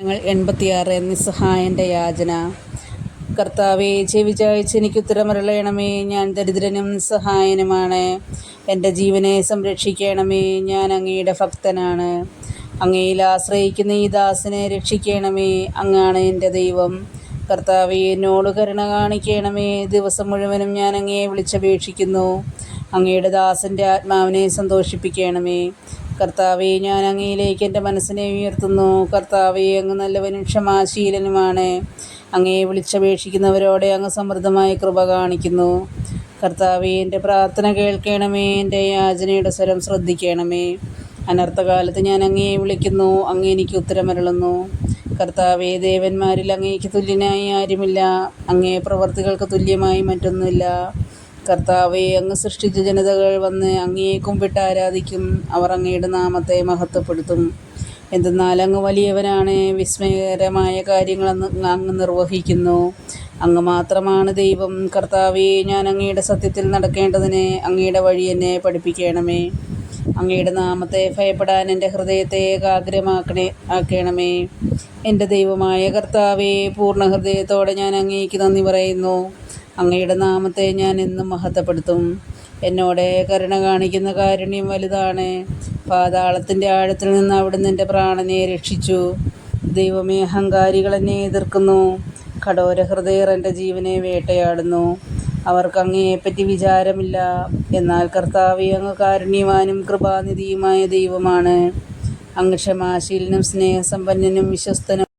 ഞങ്ങൾ എൺപത്തിയാറ് നിസ്സഹായന്റെ യാചന. കർത്താവെ ചെവിചായച്ച് എനിക്ക് ഉത്തരമരളയണമേ ഞാൻ ദരിദ്രനും നിസ്സഹായനുമാണ് എന്റെ ജീവനെ സംരക്ഷിക്കണമേ. ഞാൻ അങ്ങയുടെ ഭക്തനാണ്. അങ്ങയിൽ ആശ്രയിക്കുന്ന ഈ ദാസനെ രക്ഷിക്കണമേ. അങ്ങാണ് എന്റെ ദൈവം. കർത്താവെ എന്നോട് കരുണ കാണിക്കണമേ. ദിവസം മുഴുവനും ഞാൻ അങ്ങയെ വിളിച്ചപേക്ഷിക്കുന്നു. അങ്ങയുടെ ദാസന്റെ ആത്മാവിനെ സന്തോഷിപ്പിക്കണമേ. കർത്താവെ ഞാൻ അങ്ങയിലേക്ക് എന്റെ മനസ്സിനെ ഉയർത്തുന്നു. കർത്താവെ അങ്ങ് നല്ലവനും ക്ഷമാശീലനുമാണ്. അങ്ങയെ വിളിച്ചപേക്ഷിക്കുന്നവരോടെ അങ്ങ് സമൃദ്ധമായ കൃപ കാണിക്കുന്നു. കർത്താവെ എന്റെ പ്രാർത്ഥന കേൾക്കണമേ എന്റെ യാചനയുടെ സ്വരം ശ്രദ്ധിക്കണമേ. അനർത്ഥകാലത്ത് ഞാൻ അങ്ങയെ വിളിക്കുന്നു അങ്ങ് എനിക്ക് ഉത്തരമരളുന്നു. കർത്താവെ ദേവന്മാരിൽ അങ്ങേക്ക് തുല്യനായി ആരുമില്ല. അങ്ങേ പ്രവർത്തികൾക്ക് തുല്യമായി മറ്റൊന്നുമില്ല. കർത്താവെ അങ്ങ് സൃഷ്ടിച്ച ജനതകൾ വന്ന് അങ്ങേക്കും വിട്ട് ആരാധിക്കും അവർ അങ്ങയുടെ നാമത്തെ മഹത്വപ്പെടുത്തും. എന്തെന്നാൽ അങ്ങ് വലിയവനാണ് വിസ്മയകരമായ കാര്യങ്ങൾ അങ്ങ് നിർവഹിക്കുന്നു. അങ്ങ് മാത്രമാണ് ദൈവം. കർത്താവെ ഞാൻ അങ്ങയുടെ സത്യത്തിൽ നടക്കേണ്ടതിന് അങ്ങയുടെ വഴി എന്നെ പഠിപ്പിക്കണമേ. അങ്ങയുടെ നാമത്തെ ഭയപ്പെടാൻ എന്റെ ഹൃദയത്തെ ഏകാഗ്രമാക്കണേ ആക്കണമേ. എന്റെ ദൈവമായ കർത്താവെ പൂർണ ഹൃദയത്തോടെ ഞാൻ അങ്ങേക്ക് നന്ദി പറയുന്നു. അങ്ങയുടെ നാമത്തെ ഞാൻ എന്നും മഹത്വപ്പെടുത്തും. എന്നോടെ കരുണ കാണിക്കുന്ന കാരുണ്യം വലുതാണ്. പാതാളത്തിന്റെ ആഴത്തിൽ നിന്ന് അവിടുന്ന് എന്റെ പ്രാണനെ രക്ഷിച്ചു. ദൈവമേ അഹങ്കാരികൾ എന്നെ എതിർക്കുന്നു. കടോര ഹൃദയർ എന്റെ ജീവനെ വേട്ടയാടുന്നു. അവർക്ക് അങ്ങയെപ്പറ്റി വിചാരമില്ല. എന്നാൽ കർത്താവ് അങ്ങ് കാരുണ്യവാനും കൃപാനിധിയുമായ ദൈവമാണ്. അങ്ങ് ക്ഷമാശീലനും സ്നേഹസമ്പന്നനും വിശ്വസ്തനും